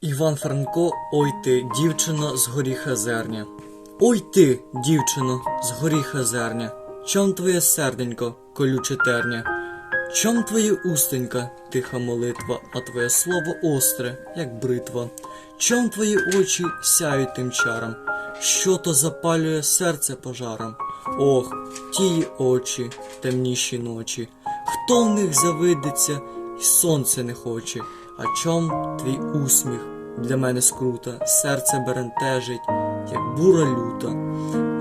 Іван Франко, ой ти, дівчино з горіха зерня. Ой ти, дівчино, з горіха зерня. Чом твоє серденько, колюче терня? Чом твоє устенька, тиха молитва, а твоє слово остре, як бритва? Чом твої очі сяють тим чаром? Що то запалює серце пожаром? Ох, тії очі, темніші ночі. Хто в них завидиться, і сонце не хоче. А чом твій усміх для мене скрута, серце берентежить, як бура люта.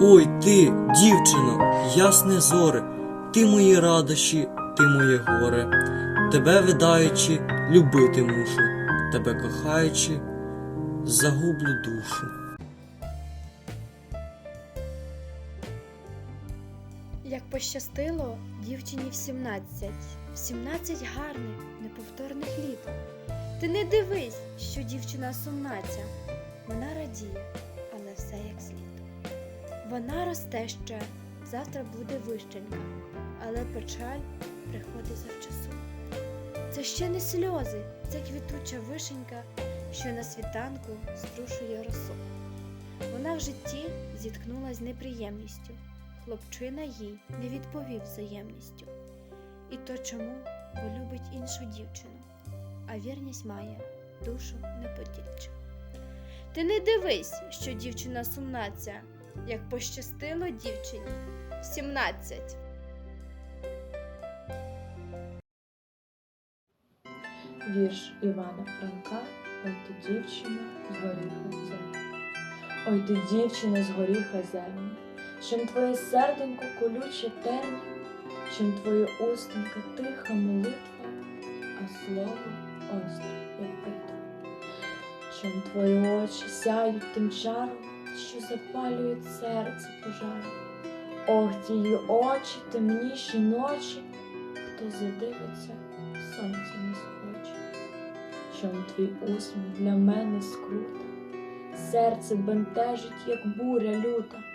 Ой ти, дівчино, ясне зоре, ти мої радощі, ти моє горе. Тебе видаючи, любити мушу, тебе кохаючи, загублю душу. Пощастило дівчині в 17, в 17 гарних, неповторних літ. Ти не дивись, що дівчина сумна ця, вона радіє, але все як слід. Вона росте ще, завтра буде вищенька, але печаль приходить завчасу. Це ще не сльози, це квітуча вишенька, що на світанку струшує росу. Вона в житті зіткнулась з неприємністю. Хлопчина їй не відповів взаємністю. І то чому, бо любить іншу дівчину, а вірність має душу неподільчу. Ти не дивись, що дівчина сумна ця, як пощастило дівчині в 17. Вірш Івана Франка Ой ти дівчина з горіха земля. Ой ти дівчина з горіха земля, чим твоє серденько колюче терня, чим твоє устенька тиха молитва, а слово остре, як битва. Чим твої очі сяють тим чаром, що запалюють серце пожаром. Ох, тії очі, темніші ночі, хто задивиться, сонце не схоче. Чом твій усміх для мене скрута, серце бентежить, як буря люта.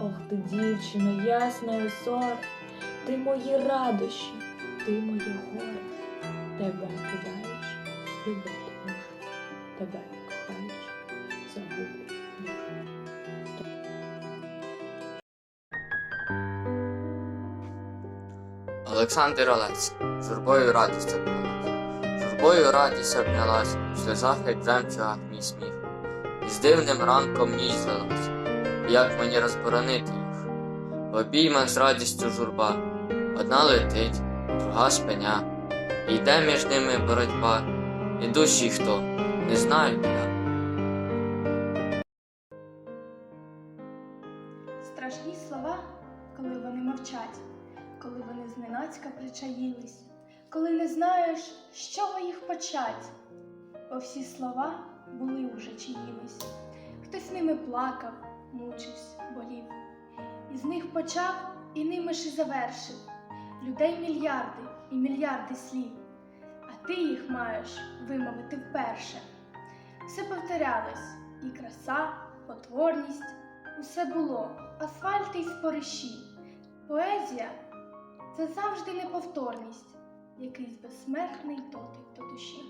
Ох ти, дівчино, ясна озора, ти мої радощі, ти моє горе, тебе кидаючи, любити мушу, тебе кохаючи, загублю душу. Олександр Олець, журбою радість обнялась, журбою радість обнялась, в сльозах, як жемчуга мій сміх, і з дивним ранком ніч злилась, як мені розборонити їх. В обіймах з радістю журба, одна летить, друга спиня, йде між ними боротьба, і душі хто, не знаю я. Страшні слова, коли вони мовчать, коли вони зненацька причаїлись, коли не знаєш, з чого їх почать. Бо всі слова були уже чиїмись. Хтось ними плакав, мучився, болів. Із них почав і ними ж і завершив. Людей мільярди і мільярди слів, а ти їх маєш вимовити вперше. Все повторялось і краса, потворність, усе було, асфальти й спориші. Поезія це завжди неповторність, якийсь безсмертний дотик до душі.